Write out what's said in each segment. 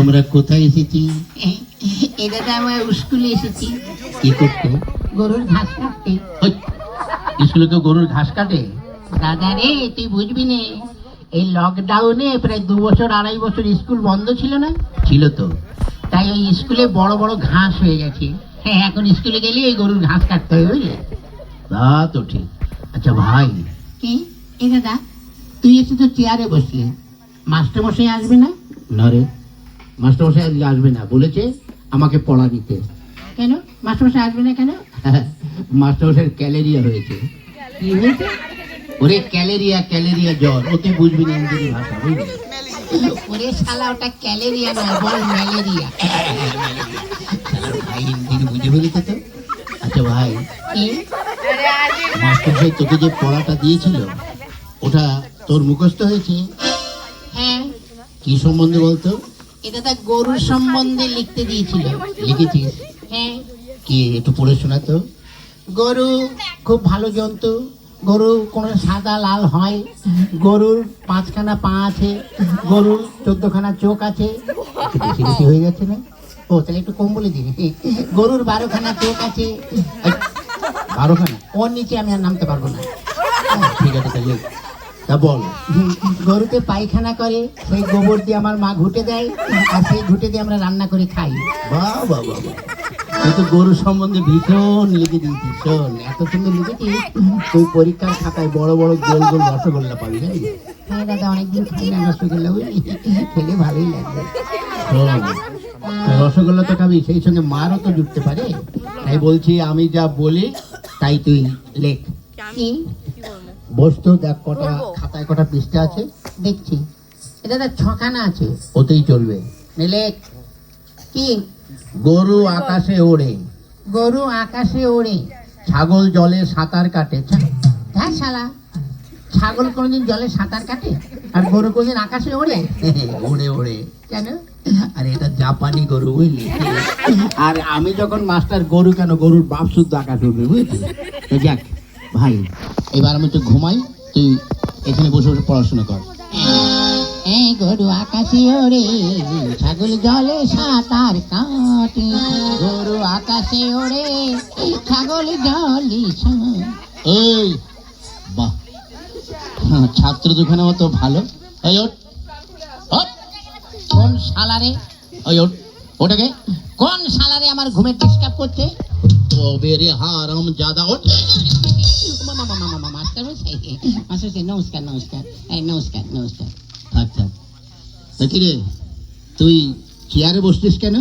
তোমরা কোথায় এসেছি? এ দাদা আমার স্কুলে এসেছি। কি করতে গরুর ঘাস কাটতে। স্কুলে কেউ গরুর ঘাস কাটে। দাদা রে তুই বুঝবি নে এই লকডাউনে প্রায় দু বছর আড়াই বছর স্কুল বন্ধ ছিল না? ছিল তো। তাই ওই স্কুলে বড় বড় ঘাস হয়ে গেছে। হ্যাঁ এখন স্কুলে গেলে ওই গরুর ঘাস কাটতে হবে বুঝলে? তা তো ঠিক। আচ্ছা ভাই। কি? এ দাদা তুই এসে তো চেয়ারে বসলি। মাস্টার মশাই আসবে না? না রে। মাস্টারমশাই আজকে আসবে না বলেছে আমাকে পড়া দিতে কেন? মাস্টার মশাই আসবে না কেন? মাস্টারমশাইয়ের ক্যালেরিয়া হয়েছে। কি হয়েছে? ওরে ক্যালেরিয়া ক্যালেরিয়া জ্বর ওতে বুঝবি না ইংরেজি ভাষা বুঝলি? ওরে শালা ওটা ক্যালেরিয়া নয় বল ম্যালেরিয়া। ভাই হিন্দি বুঝে ফেলেছে তো? আচ্ছা ভাই মাস্টারমশাই তোকে যে পড়াটা দিয়েছিল ওটা তোর মুখস্থ হয়েছে? হ্যাঁ। কি সম্বন্ধে বলতো? এটা তা গরুর সম্বন্ধে লিখতে দিয়েছিল। লিখেছিস? হ্যাঁ। কি একটু পড়ে শোনা তো। গরু খুব ভালো জন্তু। গরু কোনো সাদা লাল হয়। গরুর পাঁচখানা পা আছে। গরুর চোদ্দখানা চোখ আছে। বেশি হয়ে যাচ্ছে না? ও তাহলে একটু কম বলে দিন গরুর বারোখানা চোখ আছে। বারোখানা? ওর নিচে আমি আর নামতে পারব না। ঠিক আছে তাহলে। তা বল। গরুতে পায়খানা করে সেই গোবর দিয়ে আমার মা ঘুটে দেয় আর সেই ঘুটে দিয়ে আমরা রান্না করে খাই। বাহ বাহ বাহ। তুই তো গরু সম্বন্ধে ভীষণ লিখে দিয়েছিস শোন এত সুন্দর লিখেছিস তুই পরীক্ষার খাতায় বড় বড় গোল গোল রসগোল্লা পাবি জানিস হ্যাঁ দাদা অনেকদিন খাই না রসগোল্লা বুঝলি খেলে ভালোই লাগবে শোন, রসগোল্লা তো খাবি সেই সঙ্গে মারও তো জুটতে পারে। তাই বলছি আমি যা বলি তাই তুই লেখ। কি? বসতো দেখ কটা খাতায় কটা পৃষ্ঠা আছে দেখছি। এটা দাদা ছখানা আছে। ওতেই চলবে। নিলে কি? গরু আকাশে ওড়ে। গরু আকাশে ওড়ে। ছাগল জলে সাঁতার কাটে। হ্যাঁ শালা ছাগল কোনোদিন জলে সাঁতার কাটে? আর গরু কোনোদিন আকাশে ওড়ে? ওড়ে ওড়ে। কেন? আর এটা জাপানি গরু বুঝলি? আর আমি যখন মাস্টার গরু কেন? গরুর বাপ শুদ্ধ আকাশ উঠবে বুঝলি? যাক। ভাই এবার আমি একটু ঘুমাই তুই এখানে বসে বসে পড়াশোনা কর। এই গরু আকাশে ওড়ে ছাগল জলে সাঁতার কাটে। গরু আকাশে ওড়ে ছাগল জলে এই বাহ। হ্যাঁ, ছাত্র দুখানে মতো ভালো। এই ওঠ কোন শালারে? ওই ওঠ ওটাকে। কোন শালারে আমার ঘুমের ডিস্টার্ব করছে? জাদা ওঠ মামা মামা মামা মাস্টার মশাই মাস্টার মশাই নমস্কার নমস্কার এই নমস্কার নমস্কার আচ্ছা তা কি রে তুই চেয়ারে বসছিস কেন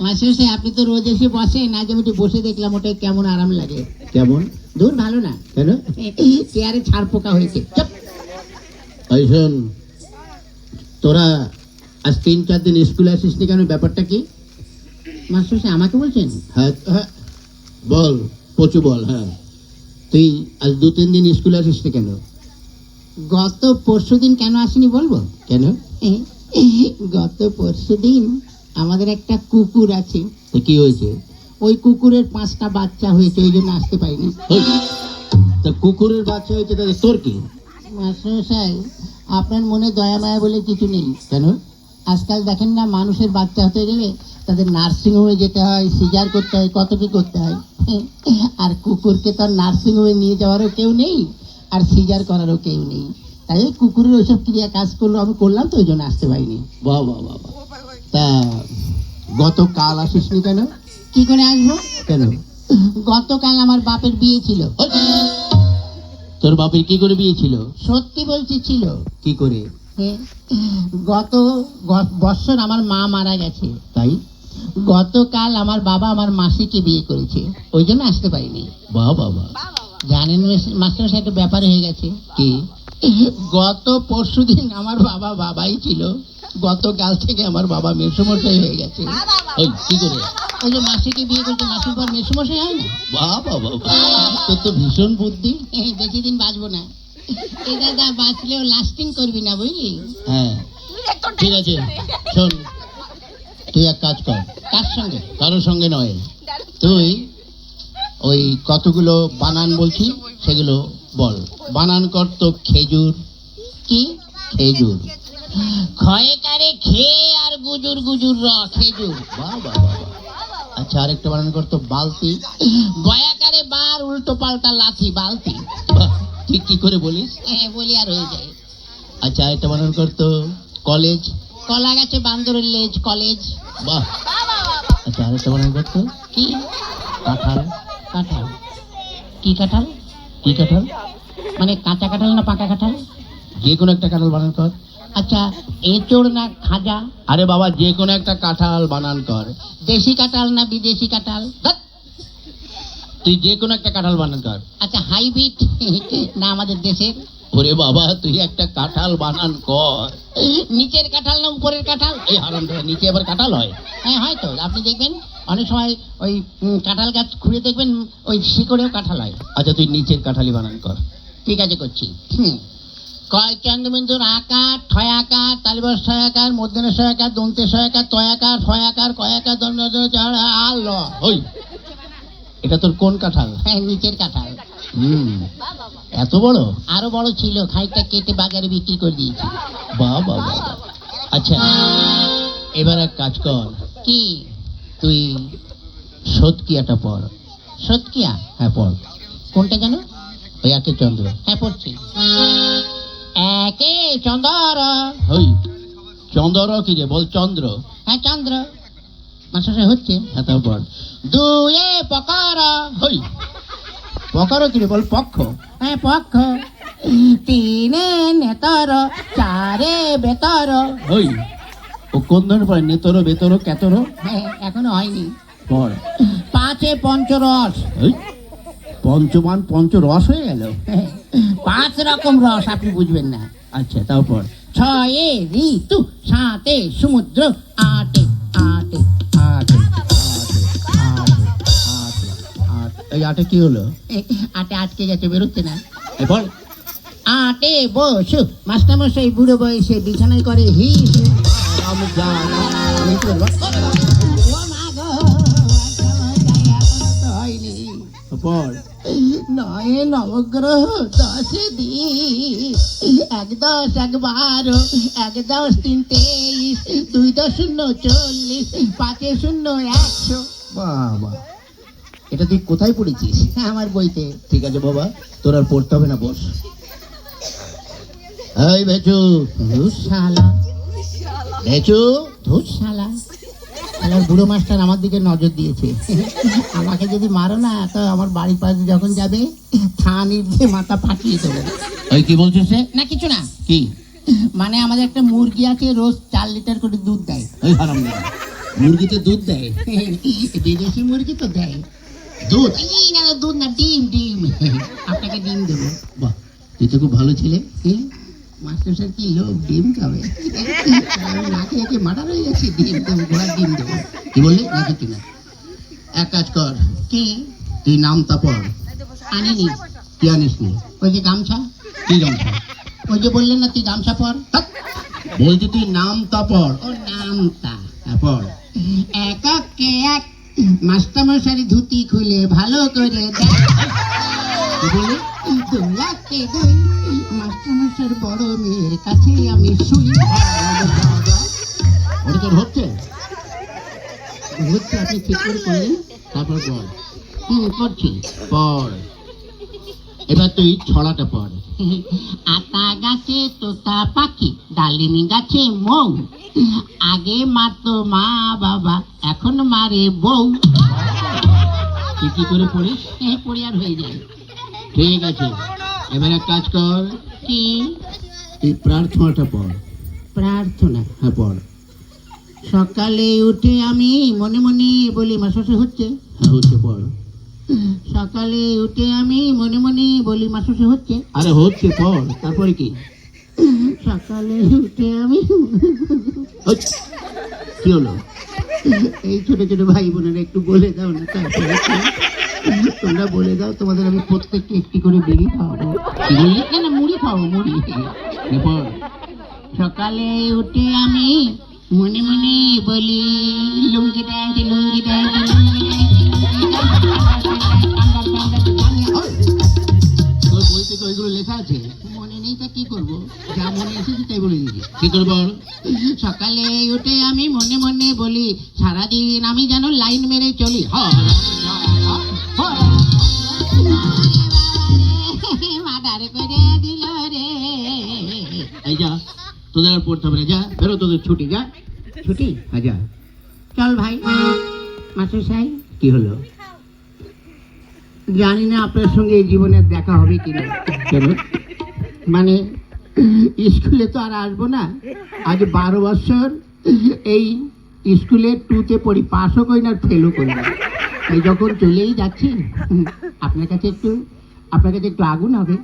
মাস্টার মশাই আপনি তো রোজ এসে বসেন আজ আমি একটু বসে দেখলাম ওটা কেমন আরাম লাগে কেমন দূর ভালো না কেন চেয়ারে ছাড় পোকা হয়েছে ওই শোন তোরা আজ তিন চার দিন স্কুলে আসিস নি কেন ব্যাপারটা কি মাস্টার আমাকে বলছেন হ্যাঁ হ্যাঁ বল পচু বল হ্যাঁ। তুই আজ দু তিন দিন স্কুলে আসিস নি কেন? গত পরশু দিন কেন আসেনি বলব? কেন? গত পরশু দিন আমাদের একটা কুকুর আছে। তো কি হয়েছে? ওই কুকুরের পাঁচটা বাচ্চা হয়েছে ওই জন্য আসতে পারিনি। তা কুকুরের বাচ্চা হয়েছে তাহলে তোর কি? মাস্টারমশাই আপনার মনে দয়া মায়া বলে কিছু নেই। কেন? আজকাল দেখেন না মানুষের বাচ্চা হতে গেলে তাদের নার্সিং হোমে যেতে হয় সিজার করতে হয় কত কি করতে হয়? আর কুকুরকে তো নার্সিং হোমে নিয়ে যাওয়ারও কেউ নেই আর সিজার করারও কেউ নেই। তাই ওই কুকুরের ওইসব ক্রিয়া কাজ করল আমি করলাম তো ওই জন্য আসতে পারিনি। বাহ বাহ বাহ। তা গতকাল আসিস নি কেন? কি করে আসব? কেন? গতকাল আমার বাপের বিয়ে ছিল। তোর বাপের কি করে বিয়ে ছিল? সত্যি বলছি ছিল। কি করে? গত বৎসর আমার মা মারা গেছে। তাই? গতকাল আমার বাবা আমার মাসিকে বিয়ে করেছে। ওই জন্য আসতে পারিনি। বাহ বাবা জানেন মাস্টার একটা ব্যাপার হয়ে গেছে। কি? গত পরশু দিন আমার বাবা বাবাই ছিল। গতকাল থেকে আমার বাবা মেসুমশাই হয়ে গেছে। ওই কি করে? ওই যে মাসিকে বিয়ে করেছে মাসির পর মেসমশাই হয় না? বাহ বাহ। তোর তো ভীষণ বুদ্ধি। বেশি দিন বাঁচবো না। এই দাদা বাঁচলেও লাস্টিং করবি না বুঝলি? হ্যাঁ। ঠিক আছে শোন। তুই এক কাজ কর। কার সঙ্গে? কারোর সঙ্গে নয়। তুই ওই কতগুলো বানান বলছি সেগুলো বল। বানান কর তো খেজুর। কি? খেজুর। ক্ষয়ে কারে খেয়ে আর গুজুর গুজুর র খেজুর। বাহ বাহ। আচ্ছা আরেকটা বানান করতো বালতি। গয়াকারে বার উল্টো পাল্টা লাথি বালতি। ঠিক কি করে বলিস? হ্যাঁ বলি আর হয়ে যায়। আচ্ছা আরেকটা বানান করতো কলেজ। কলা গাছে বান্দরের লেজ কলেজ। বাহ। আচ্ছা আরেকটা বানান করতো কি? কাঁঠাল। কাঁঠাল। কি কাঁঠাল? কি কাঁঠাল? মানে কাঁচা কাঁঠাল না পাকা কাঁঠাল? যে কোনো একটা কাঁঠাল বানান কর। আচ্ছা এঁচড় না খাজা? আরে বাবা যে কোনো একটা কাঁঠাল বানান কর। দেশি কাঁঠাল না বিদেশি কাঁঠাল? তুই যে কোনো একটা কাঁঠাল বানান কর। আচ্ছা হাইব্রিড না আমাদের দেশের? ওরে বাবা তুই একটা কাঁঠাল বানান কর। নিচের কাঁঠাল না উপরের কাঁঠাল? এই হারাম নিচে আবার কাঁঠাল হয়। হ্যাঁ হয়তো আপনি দেখবেন অনেক সময় ওই কাঁঠাল গাছ খুঁড়ে দেখবেন ওই শিকড়েও কাঁঠাল হয়। আচ্ছা তুই নিচের কাঁঠালি বানান কর। ঠিক আছে করছি। হুম। কয় কেন্দ্রবিন্দুর আকার ঠয়াকার তালিবর সয়াকার মধ্যনের সয়াকার দন্তের সয়াকার তয়াকার ফয়াকার কয়াকার দন্ড আল ওই এটা তোর কোন কাঁঠাল? হ্যাঁ নিচের কাঁঠাল। হুম। এত বড়? আরও বড় ছিল খানিকটা কেটে বাজারে বিক্রি করে দিয়েছি। বাহ বাহ। আচ্ছা এবার এক কাজ কর। কি? তুই সৎকিয়াটা পড়। সৎকিয়া হ্যাঁ পড়। কোনটা কেন ওই একে চন্দ্র। হ্যাঁ পড়ছি। একে চন্দ্র। হই চন্দ্র কি রে? বল চন্দ্র। হ্যাঁ চন্দ্র। মাসে হচ্ছে। হ্যাঁ তারপর দুয়ে পকার। হই পকার কি রে? বল পক্ষ। পক্ষ তিনে নেতর চারে বেতর। হই ও কোন ধরনের পড়ে? নেতর বেতর কেতর হ্যাঁ এখনও হয়নি। পড় পাঁচে পঞ্চরস। ওই পঞ্চমান পঞ্চরস হয়ে গেল? পাঁচ রকম রস আপনি বুঝবেন না। আচ্ছা তারপর ছয়ে ঋতু সাতে সমুদ্র আটে এই আটে কি হলো? আটে আটকে গেছে বেরোচ্ছে না। এরপর আটে বসু। মাস্টারমশাই বুড়ো বয়সে বিছানায় করে হি নয় নবগ্রহ দশে দিন। এক দশ এক বারো এক দশ তিন তেইশ দুই দশ শূন্য চল্লিশ পাঁচে শূন্য একশো। বাবা এটা তুই কোথায় পড়েছিস? হ্যাঁ আমার বইতে। ঠিক আছে বাবা। তোর আর পড়তে হবে না বস। এই বেচু শালা বেচু ধুস শালা শালার বুড়ো মাস্টার আমার দিকে নজর দিয়েছে। আমাকে যদি মারো না তো আমার বাড়ির পাশে যখন যাবে থানির দিয়ে মাথা ফাটিয়ে দেবো। ওই কি বলছো সে? না কিছু না। কি? মানে আমাদের একটা মুরগি আছে রোজ চার লিটার করে দুধ দেয়। ওই হারাম মুরগিতে দুধ দেয়। বিদেশি মুরগি তো দেয়। দুধ? না দুধ না ডিম ডিম। আপনাকে ডিম দেবো। বাহ তুই তো খুব ভালো ছেলে। মাস্টার স্যার কি লোক ডিম খাবে? না খেয়ে খেয়ে মার্ডার হয়ে গেছে ডিম দেবো ঘোড়ার ডিম দেবো। কি বললি? না কিছু না। এক কাজ কর। কি? তুই নামটা পড়। আনিনি কি আনিস নি ওই যে গামছা। কি গামছা? ওই যে বললেন না তুই গামছা পড়? বলছি তুই নামটা পড়। ও নামটা পড়। এককে এক মাস্টারমশারি ধুতি খুলে ভালো করে কি বললি দুই মাস্টারমশার বড় মেয়ের কাছে আমি শুই। ওটা তোর হচ্ছে হচ্ছে আপনি ঠিক করে করলেন তারপর পড় হুম পড়ছি পড় এবার তুই ছড়াটা পড় আতা গাছে তোতা পাখি ডালিমি গাছে মৌ। আগে মারতো মা বাবা এখন মারে বউ। তুই কি করে পড়িস? হ্যাঁ পড়ি আর হয়ে যায় ঠিক আছে এবার এক কাজ কর। কি? তুই প্রার্থনাটা পড়। প্রার্থনা? হ্যাঁ পড়। সকালে উঠে আমি মনে মনে বলি মাসে হচ্ছে? হ্যাঁ হচ্ছে পড়। সকালে উঠে আমি মনে মনে বলি মাসে হচ্ছে? আরে হচ্ছে পড়। তারপরে কি? সকালে উঠে আমি কি হলো? এই ছোট ছোট ভাই বোনেরা একটু বলে দাও না তারপরে তোমরা বলে দাও তোমাদের আমি প্রত্যেককে একটি করে বিড়ি খাওয়াবো। কি না না মুড়ি খাওয়াবো মুড়ি। এরপর? সকালে উঠে আমি মনে মনে বলি লুঙ্গি ড্যান্স লুঙ্গি তোর বইতে তো ওইগুলো লেখা আছে? মনে কি মনে কি সকালে উঠে আমি মনে মনে বলি সারাদিন আমি যেন লাইন মেরে চলি যা তোদের আর পড়তে হবে যা বেরো তোদের ছুটি যা ছুটি হ্যাঁ চল ভাই মাস্টার সাহেব কি হলো জানি না আপনার সঙ্গে এই জীবনে দেখা হবে কিনা কেন মানে স্কুলে তো আর আসব না। আজ বারো বছর এই স্কুলে টুতে পড়ি পাশও করি না ফেলও করি না। এই যখন চলেই যাচ্ছি আপনার কাছে একটু আপনার কাছে একটু আগুন হবে।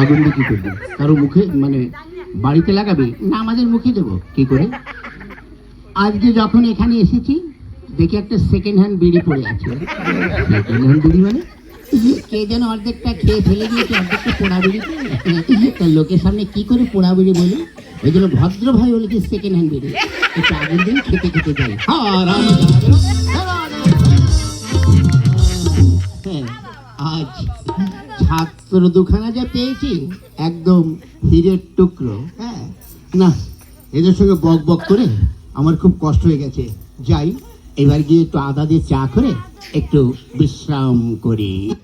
আগুন দিয়ে কি করবি? কারও মুখে মানে বাড়িতে লাগাবে? না আমাদের মুখে দেবো। কি করে? আজকে যখন এখানে এসেছি দেখি একটা সেকেন্ড হ্যান্ড বিড়ি পড়ে আছে। সেকেন্ড হ্যান্ড বিড়ি মানে? কে যেন অর্ধেকটা খেয়ে ফেলে দিয়েছে অর্ধেকটা পোড়া বিড়ি তা লোকের সামনে কি করে পোড়া বিড়ি বলি ওই জন্য ভদ্রভাবে বলে কি সেকেন্ড হ্যান্ড বিড়ি। একটু আগুন দিন খেতে খেতে যাই। হ্যাঁ, আজ ছাত্র দুখানা যা পেয়েছি একদম হিরের টুকরো হ্যাঁ। না এদের সঙ্গে বক বক করে আমার খুব কষ্ট হয়ে গেছে। যাই এবার গিয়ে একটু আদা দিয়ে চা করে একটু বিশ্রাম করি।